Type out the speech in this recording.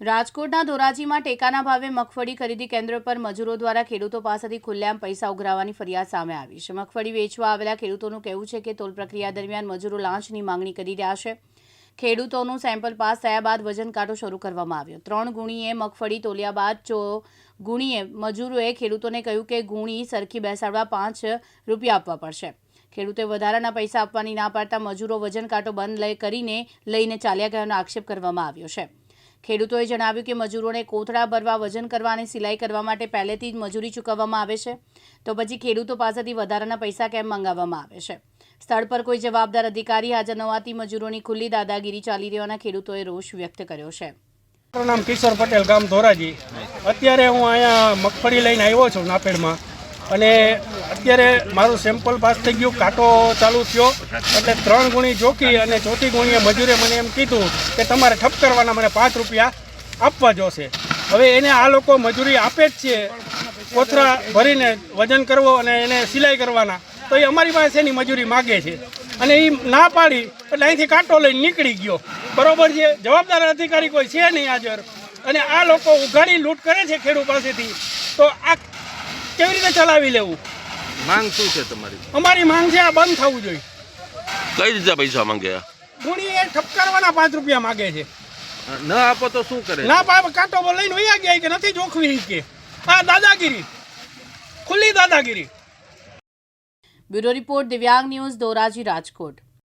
રાજકોટના ધોરાજીમાં ટેકાના ભાવે મગફળી ખરીદી કેન્દ્ર પર મજૂરો દ્વારા ખેડૂતો પાસેથી ખુલ્લેઆમ પૈસા ઉઘરાવવાની ફરિયાદ સામે આવી છે. મગફળી વેચવા આવેલા ખેડૂતોનું કહેવું છે કે તોલ પ્રક્રિયા દરમિયાન મજૂરો લાંચની માંગણી કરી રહ્યા છે. ખેડૂતોનું સેમ્પલ પાસ થયા બાદ વજન કાંટો શરૂ કરવામાં આવ્યો. ત્રણ ગુણીએ મગફળી તોલ્યા બાદ ચો ગુણીએ મજૂરોએ ખેડૂતોને કહ્યું કે ગુણી સરખી બેસાડવા પાંચ રૂપિયા આપવા પડશે. ખેડૂતે વધારાના પૈસા આપવાની ના પાડતા મજૂરો વજન કાંટો બંધ લઈ કરીને લઈને ચાલ્યા ગયાનો આક્ષેપ કરવામાં આવ્યો છે. ખેડૂતોએ જણાવ્યું કે મજૂરોને કોથળા ભરવા, વજન કરવા અને સિલાઈ કરવા માટે પહેલેથી જ મજૂરી ચૂકવવામાં આવે છે. તો પછી ખેડૂતો પાસેથી વધારાના પૈસા કેમ મંગાવવામાં આવે છે? સ્થળ પર કોઈ જવાબદાર અધિકારી હાજર ન હોવાથી મજૂરોની ખુલ્લી દાદાગીરી ચાલી રહેવાના ખેડૂતોએ રોષ વ્યક્ત કર્યો છે. મારું નામ કિશોર પટેલ, ગામ ધોરાજી. અત્યારે હું અહીંયા મગફળી લઈને આવ્યો છું નાપેડમાં. અને અત્યારે મારું સેમ્પલ પાસ થઈ ગયું, કાંટો ચાલુ થયો. એટલે ત્રણ ગુણી જોખી અને ચોથી ગુણીએ મજૂરે મને એમ કીધું કે તમારે ઠપ કરવાના મને પાંચ રૂપિયા આપવા જોશે. હવે એને આ લોકો મજૂરી આપે જ છે. કોથરા ભરીને વજન કરવો અને એને સિલાઈ કરવાના. તો એ અમારી પાસે એની મજૂરી માગે છે. અને એ ના પાડી, એટલે અહીંથી કાંટો લઈને નીકળી ગયો. બરોબર છે? જવાબદાર અધિકારી કોઈ છે નહીં હાજર. અને આ લોકો ઉઘાડી લૂંટ કરે છે ખેડૂત પાસેથી. તો આ કેવી રીતે ચલાવી લેવું? માંગ શું છે તમારી? અમારી માંગ છે આ બંધ થવું જોઈએ. કઈ રીતે પૈસા માંગે ગુણી એ ઠપકારવાના પાંચ રૂપિયા માંગે છે. ન આપો તો શું કરે ના પાપ કાંટો લઈને વયા ગયા કે નથી જોખવી કે. આ દાદાગીરી. ખુલ્લી દાદાગીરી. Bureau report Divyang news Dhoraji Rajkot.